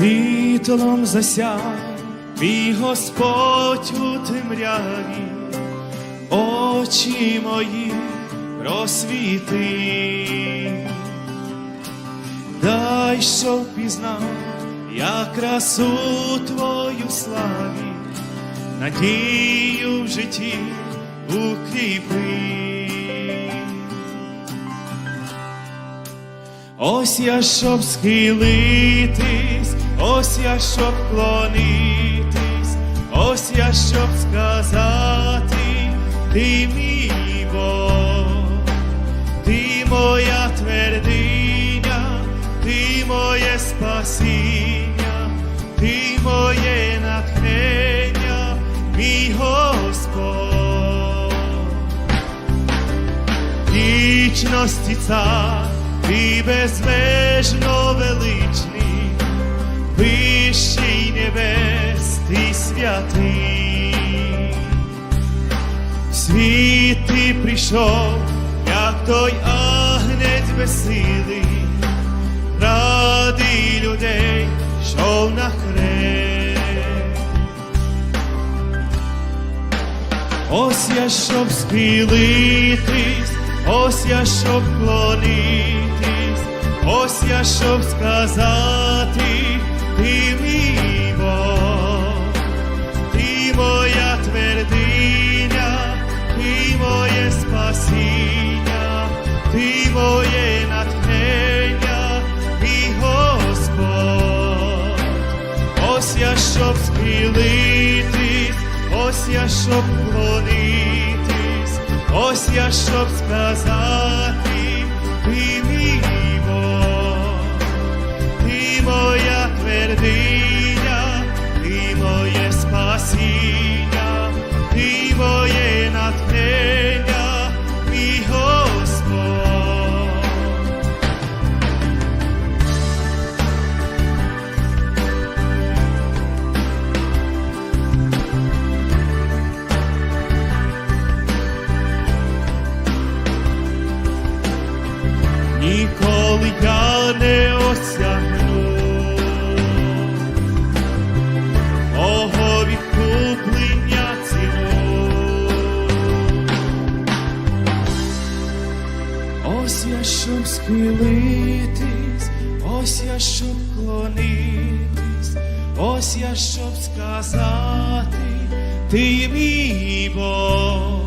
світлом засяй, мій Господь у темряві, очі мої просвіти, дай, щоб пізнав, я красу твою славі, надію в житті укріпи. Ось я щоб схилитись, ось я щоб клонитись, ось я щоб сказати, ти мій Бог, ти моя твердиня, ти моє спасіння, ти моє натхнення, мій Господь вічності цар, ти безмежно величний, вищий небес, ти святий. В світ ти прийшов, як той агнець безсилий, ради людей, що на хрест. Ось я щоб схилитись, ось я щоб клонитись, ось я щоб сказати, спасіння, ти моє натхнення, мій Господь. Ось я щоб схилитись, ось я щоб клонитись, ось я щоб сказати, схилитись, ось я щоб клонитись, ось я щоб сказати, ти мій Бог.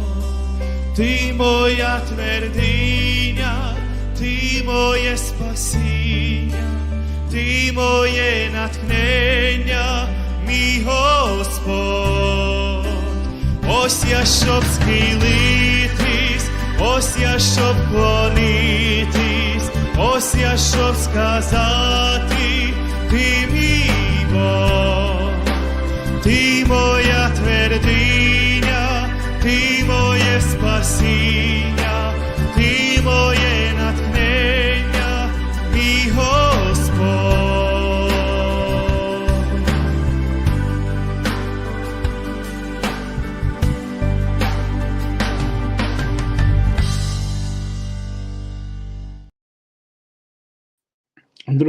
Ти моя твердиня, ти моє спасіння, ти моє натхнення, мій Господь. Ось я щоб схилитись, ось я щоб клонитись, ось я що сказати, ти мій Бог. Ти моя твердиня, ти моє спасіння,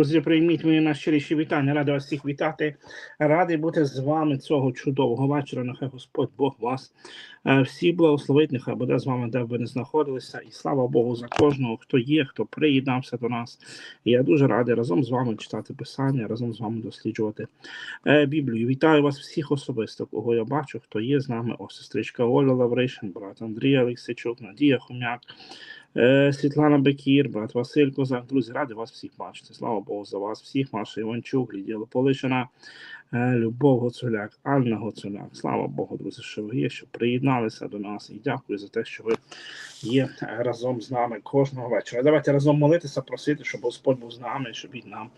Друзі, прийміть мої найщиріші вітання. Радий вас всіх вітати. Радий бути з вами цього чудового вечора. Нехай Господь Бог вас е, всі благословить, нехай буде з вами, де б ви не знаходилися. І слава Богу за кожного, хто є, хто приєднався до нас. Я дуже радий разом з вами читати Писання, разом з вами досліджувати е, Біблію. Вітаю вас всіх особисто, кого я бачу, хто є з нами. О, сестричка Оля Лавришин, брат Андрій Олексійчук, Надія Хомяк. Е, Світлана Бекір, брат Василь Козак. Друзі, радий вас всіх бачити. Слава Богу за вас всіх. Маша Іванчук, Лідія Лополишина, е, Любов Гоцуляк, Анна Гоцуляк. Слава Богу, друзі, що ви є, що приєдналися до нас. І дякую за те, що ви є разом з нами кожного вечора. Давайте разом молитися, просити, щоб Господь був з нами, щоб він нам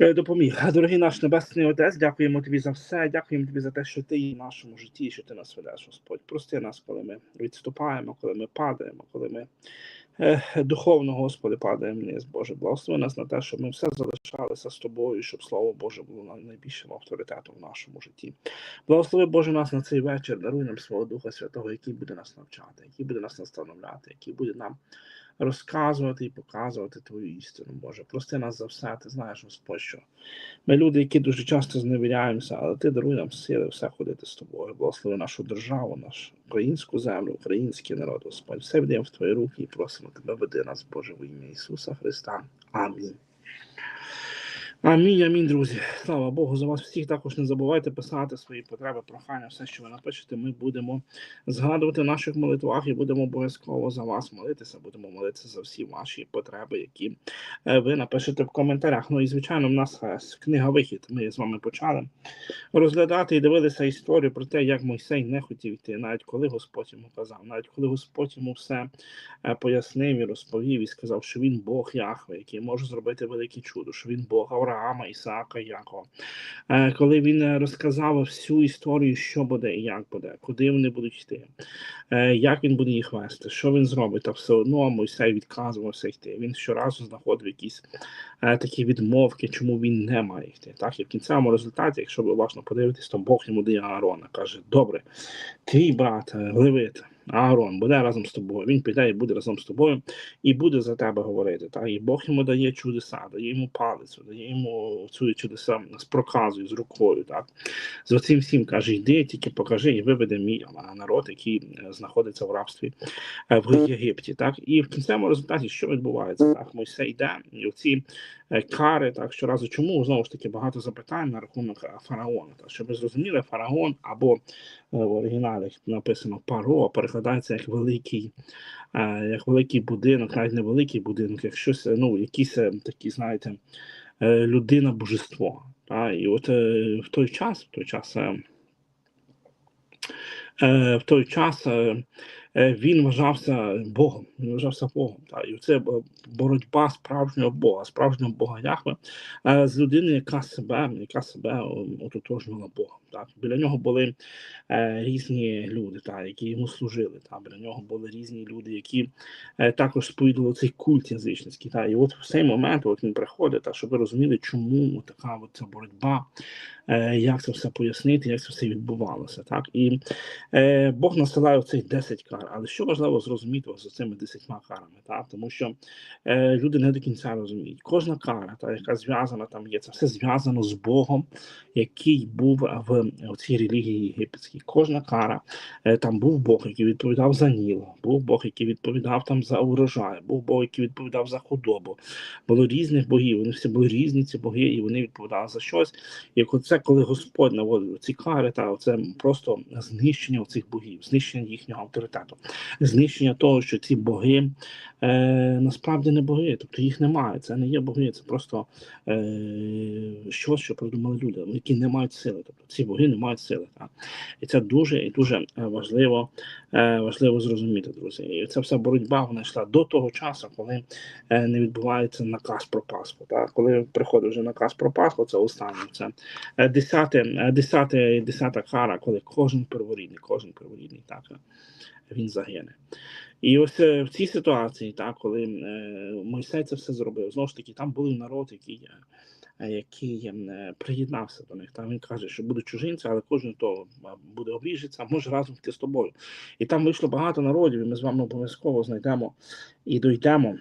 допоміг. Дорогий наш Небесний Отець, дякуємо тобі за все. Дякуємо тобі за те, що ти є в нашому житті, що ти нас ведеш, Господь. Прости нас, коли ми відступаємо, коли ми падаємо, коли ми е, духовно, Господи, падаємо вниз, Боже. Благослови нас на те, щоб ми все залишалися з тобою, щоб Слово Боже було най- найбільшим авторитетом в нашому житті. Благослови Боже нас на цей вечір, даруй нам свого Духа Святого, який буде нас навчати, який буде нас настановляти, який буде нам розказувати і показувати твою істину, Боже. Прости нас за все, ти знаєш, Господь, що ми люди, які дуже часто зневіряємося, але ти даруй нам сили все ходити з тобою. Благослови нашу державу, нашу українську землю, український народ, Господь. Все вдаємо в твої руки і просимо тебе, веди нас, Боже, в ім'я Ісуса Христа. Амінь. Амінь, амінь, друзі. Слава Богу, за вас всіх. Також не забувайте писати свої потреби, прохання, все, що ви напишете. Ми будемо згадувати в наших молитвах і будемо обов'язково за вас молитися. Будемо молитися за всі ваші потреби, які е, ви напишете в коментарях. Ну і звичайно, в нас е, книга вихід. Ми з вами почали розглядати і дивилися історію про те, як Мойсей не хотів йти, навіть коли Господь йому казав, навіть коли Господь йому все е, пояснив і розповів, і сказав, що він Бог Яхве, який може зробити велике чудо, що він Бог Авраама, Ісаака Якова. Е, Коли він е, розказав всю історію, що буде і як буде, куди вони будуть йти, е, як він буде їх вести, що він зробить, та все одно Мойсей відказувався йти. Він щоразу знаходив якісь такі відмовки, чому він не має йти. Так і в кінцевому результаті, якщо ви уважно подивитесь, то Бог йому дає Аарона, каже: Добре, твій брат Левит, Аарон буде разом з тобою. Він піде і буде разом з тобою, і буде за тебе говорити. Так? І Бог йому дає чудеса, дає йому палицю, дає йому цю чудеса з проказою, з рукою. Так? З оцим всім каже: йди, тільки покажи і виведи мій народ, який е, знаходиться в рабстві е, в Єгипті. Так? І в кінцевому результаті, що відбувається? Так? Мойсей йде, і оці кари, так щоразу, чому знову ж таки багато запитань на рахунок е, фараона. Так? Щоб ви зрозуміли, фараон або е, в оригіналі написано паро, перекладається як великий, е, як великий будинок, навіть не великий будинок, як щось, е, ну, якийсь е, такий, знаєте, е, людина божество. І от е, в той час, в той час. е, е, В той час е, е, він вважався Богом, він вважався Богом. Та? І це е, боротьба справжнього Бога, справжнього Бога Яхве е, з людиною, яка себе, яка себе о, ототожнювала Богом. Так? Біля нього були е, різні люди, та, які йому служили. Та? Біля нього були різні люди, які е, також сповідували цей культ язичницький. Та? І от в цей момент от він приходить, та, щоб ви розуміли, чому така от ця боротьба, як це все пояснити, як це все відбувалося. Так? І Бог насилає цих 10 кар. Але що важливо зрозуміти ось з цими 10 карами, так? тому що люди не до кінця розуміють. Кожна кара, та, яка зв'язана там є, це все зв'язано з Богом, який був в, в цій релігії єгипетській. Кожна кара, е, там був Бог, який відповідав за Ніл, був Бог, який відповідав там за урожай, був Бог, який відповідав за худобу. Було різних богів, вони всі були різні, ці боги, і вони відповідали за щось. І оце, коли Господь наводив ці кари, та це просто знищення цих богів, знищення їхнього авторитету, знищення того, що ці боги е, насправді не боги, тобто їх немає. Це не є боги, це просто е, щось, що придумали люди, які не мають сили. Тобто ці боги не мають сили. Так? І це дуже і дуже е, важливо, е, важливо зрозуміти, друзі. І ця вся боротьба вона йшла до того часу, коли е, не відбувається наказ про Пасху. Так? Коли приходить вже наказ про Пасху, це останнє. Це е, десяте, е, десяте, десята кара, коли кожен перворідний, кожен перворідний так, він загине. І ось е, в цій ситуації, так, коли е, Мойсей це все зробив, знову ж таки, там був народ, який, е, який приєднався до них. Там він каже, що будуть чужинці, але кожен хто е, буде обріжеться, може разом йти з тобою. І там вийшло багато народів, і ми з вами обов'язково знайдемо і дійдемо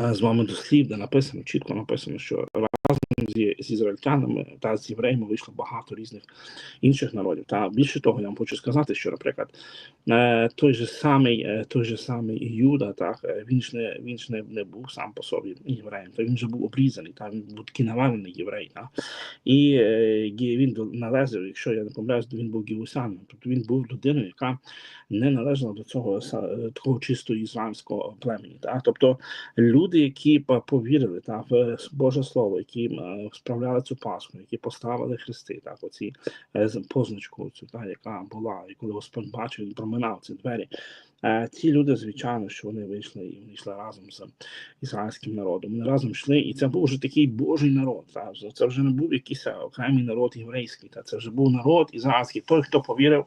з вами до слів, де написано, чітко написано, що разом зі, з ізраїльтянами та з євреями вийшло багато різних інших народів. Та більше того, я вам хочу сказати, що, наприклад, е, той же самий, е, той же самий Юда, так е, він ж не він ж не, не був сам по собі євреєм, то він же був обрізаний, та був такий навалений єврей. Та? І е, він належав, якщо я не помиляюсь, він був гівусянином, тобто він був людиною, яка не належала до цього такого чисто ізраїльського племені. Та? Тобто люди, які по- повірили та, в Боже Слово, які е, справляли цю Пасху, які поставили хрести, так, оці е, позначку, цю, та, яка була, і коли Господь бачив, він проминав ці двері. Е, Ці люди, звичайно, що вони вийшли і вони йшли разом з ізраїльським народом. Вони разом йшли, і це був вже такий Божий народ. Та, це вже не був якийсь е, окремий народ єврейський, та це вже був народ ізраїльський, той, хто повірив,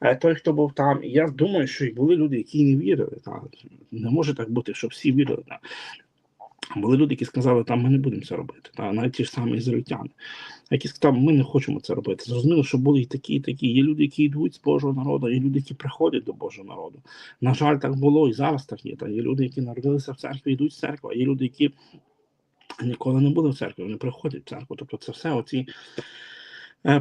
е, той, хто був там. І я думаю, що і були люди, які не вірили. Та. Не може так бути, щоб всі вірили. Та. Були люди, які сказали, там ми не будемо це робити. Та навіть ті ж самі ізраїльтяни, які сказали, ми не хочемо це робити. Зрозуміло, що були і такі, і такі. Є люди, які йдуть з Божого народу, є люди, які приходять до Божого народу. На жаль, так було і зараз так є. Є люди, які народилися в церкві, йдуть в церкву, а є люди, які ніколи не були в церкві, вони приходять в церкву. Тобто це все оці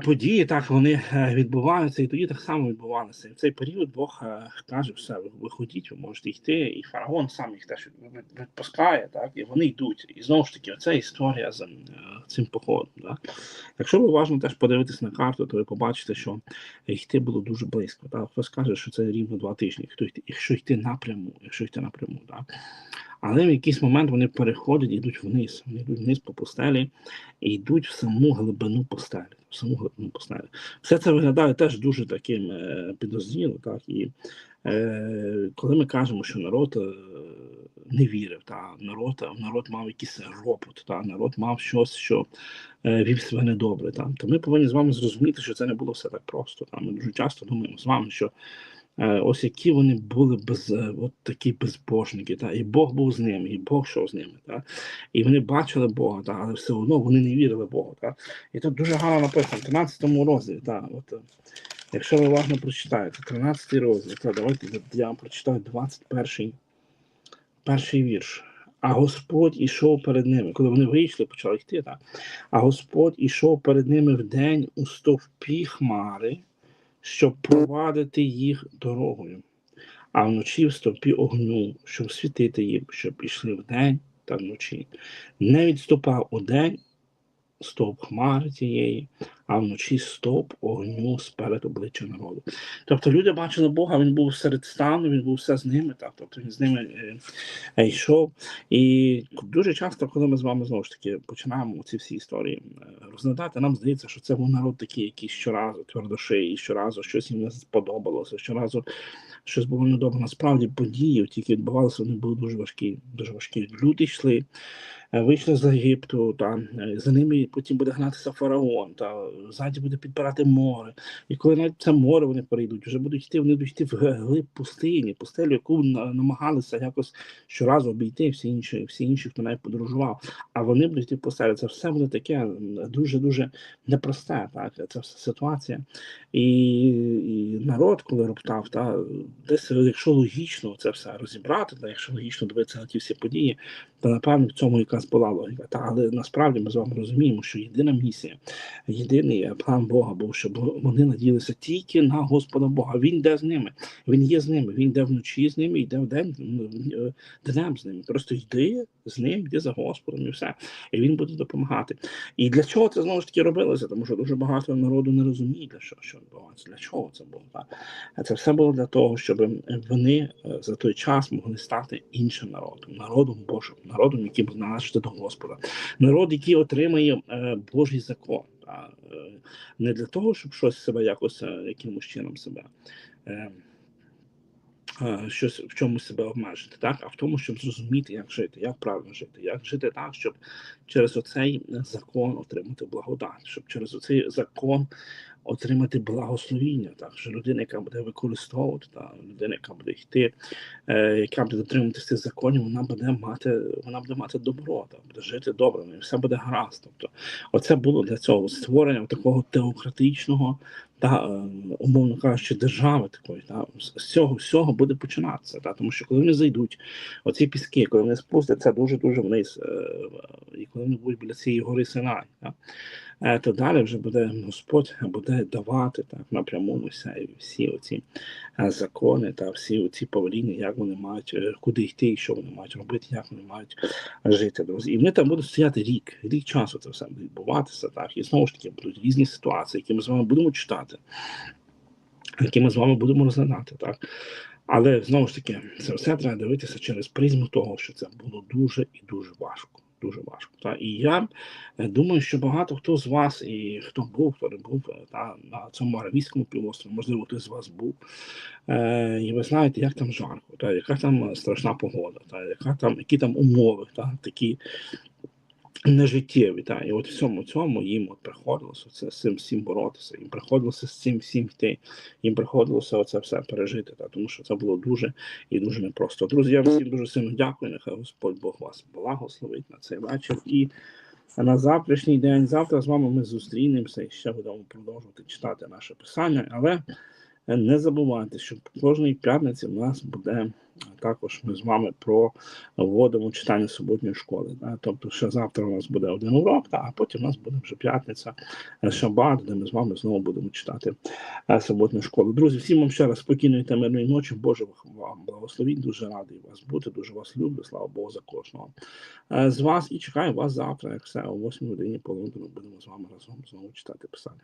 події, так вони е, відбуваються, і тоді так само відбувалося. І в цей період Бог е, каже, все, виходіть, ви можете йти, і фараон сам їх теж від- від- відпускає, так, і вони йдуть. І знову ж таки, оця історія з е, цим походом. Так. Якщо ви уважно теж подивитись на карту, то ви побачите, що йти було дуже близько. Так. Хтось каже, що це рівно два тижні, хто йти, якщо йти напряму, якщо йти напряму. Так. Але в якийсь момент вони переходять йдуть вниз. Вони йдуть вниз по пустелі і йдуть в саму глибину пустелі. В саму глибину пустелі. Все це виглядає теж дуже таким е, підозріло. Так? І е, коли ми кажемо, що народ е, не вірив, та народ, народ мав якийсь ропот, та народ мав щось, що е, вів себе недобре. Та? То ми повинні з вами зрозуміти, що це не було все так просто. Та? Ми дуже часто думаємо з вами, що ось які вони були без е, от такі безбожники, та і Бог був з ними, і Бог йшов з ними, та і вони бачили Бога, та але все одно вони не вірили Богу. Та і тут дуже гарно написано в 13 розділі. Та от е, якщо ви уважно прочитаєте, 13 розділ, та давайте я вам прочитаю 21 перший вірш. А Господь ішов перед ними, коли вони вийшли, почали йти. Так? А Господь ішов перед ними вдень у стовпі хмари, щоб провадити їх дорогою, а вночі в стовпі огню, щоб світити їм, щоб ішли вдень та вночі. Не відступав удень стовп хмари тієї, а вночі стовп огню сперед обличчя народу. Тобто люди бачили Бога, він був серед стану, він був все з ними, так, тобто він з ними е, йшов. І дуже часто, коли ми з вами знову ж таки починаємо ці всі історії е, розглядати, нам здається, що це був народ такий, який щоразу твердошиї, щоразу щось їм не сподобалося, щоразу щось було недобре. Насправді події, які відбувалися, вони були дуже важкі. Дуже важкі. Люди йшли, вийшли з Єгипту, та е, за ними потім буде гнатися фараон, та ззаді буде підбирати море. І коли навіть це море вони перейдуть, вже будуть йти, вони будуть йти в глиб пустині, пустелю, яку намагалися якось щоразу обійти всі інші, всі інші, хто навіть подорожував. А вони будуть йти в пустелю. Це все буде таке дуже дуже непросте. Так, це все ситуація. І, і народ, коли роптав, та десь, якщо логічно це все розібрати, та якщо логічно дивитися на ті всі події, то напевно в цьому якась була логіка. Та але насправді ми з вами розуміємо, що єдина місія, єдиний е, план Бога був, щоб вони надіялися тільки на Господа Бога. Він йде з ними, він є з ними, він йде вночі з ними, йде вдень е, днем з ними. Просто йди з ним, йди за Господом і все. І він буде допомагати. І для чого це знову ж таки робилося? Тому що дуже багато народу не розуміє, для що, що відбувається, для чого це було. Так? Це все було для того, щоб вони е, за той час могли стати іншим народом, народом Божим, народом, який буде належати до Господа, народ, який отримає е, Божий закон. Та, е, не для того, щоб щось себе якось е, якимось чином себе. Е, е, Щось в чомусь себе обмежити, так а в тому, щоб зрозуміти, як жити, як правильно жити, як жити так, щоб через оцей закон отримати благодать, щоб через оцей закон отримати благословіння, так що людина, яка буде використовувати, та людина, яка буде йти, е, яка буде дотримуватися цих законів, вона буде мати, вона буде мати добро, та буде жити добре, і все буде гаразд. Тобто, оце було для цього створення такого теократичного та е, умовно кажучи, держави такої, та з цього всього буде починатися. Та тому що коли вони зайдуть, оці піски, коли вони спустяться дуже дуже вниз, е, і коли вони будуть біля цієї гори Синай, та, то далі вже буде Господь буде давати так напряму всі, оці е, закони та всі оці повеління, як вони мають е, куди йти, що вони мають робити, як вони мають жити, друзі. І вони там будуть стояти рік, рік часу це все буде відбуватися. Так, і знову ж таки будуть різні ситуації, які ми з вами будемо читати, які ми з вами будемо розглядати. Так. Але знову ж таки, це все треба дивитися через призму того, що це було дуже і дуже важко. Дуже важко. Та і я е, думаю, що багато хто з вас, і хто був, хто не був е, та, на цьому аравійському півострові, можливо, хтось з вас був. Е, і ви знаєте, як там жарко, та, яка там е, страшна погода, та, яка там, які там умови, та, такі нежиттєві. Та. І от в цьому цьому їм от приходилося це, з цим всім боротися, їм приходилося з цим всім йти, їм приходилося оце все пережити, та, тому що це було дуже і дуже непросто. Друзі, я всім дуже сильно дякую. Нехай Господь Бог вас благословить на цей вечір. І на завтрашній день, завтра з вами ми зустрінемося і ще будемо продовжувати читати наше писання. Але не забувайте, що кожної п'ятниці в нас буде також ми з вами проводимо читання суботньої школи. Да? Тобто, ще завтра у нас буде один урок, та, а потім у нас буде вже п'ятниця, е, шабат, де ми з вами знову будемо читати е, суботню школу. Друзі, всім вам ще раз спокійної та мирної ночі. Боже вам благословіть. Дуже радий вас бути, дуже вас люблю. Слава Богу за кожного Е, з вас і чекаю вас завтра, як все, о 8 годині по Лондону будемо з вами разом знову читати писання.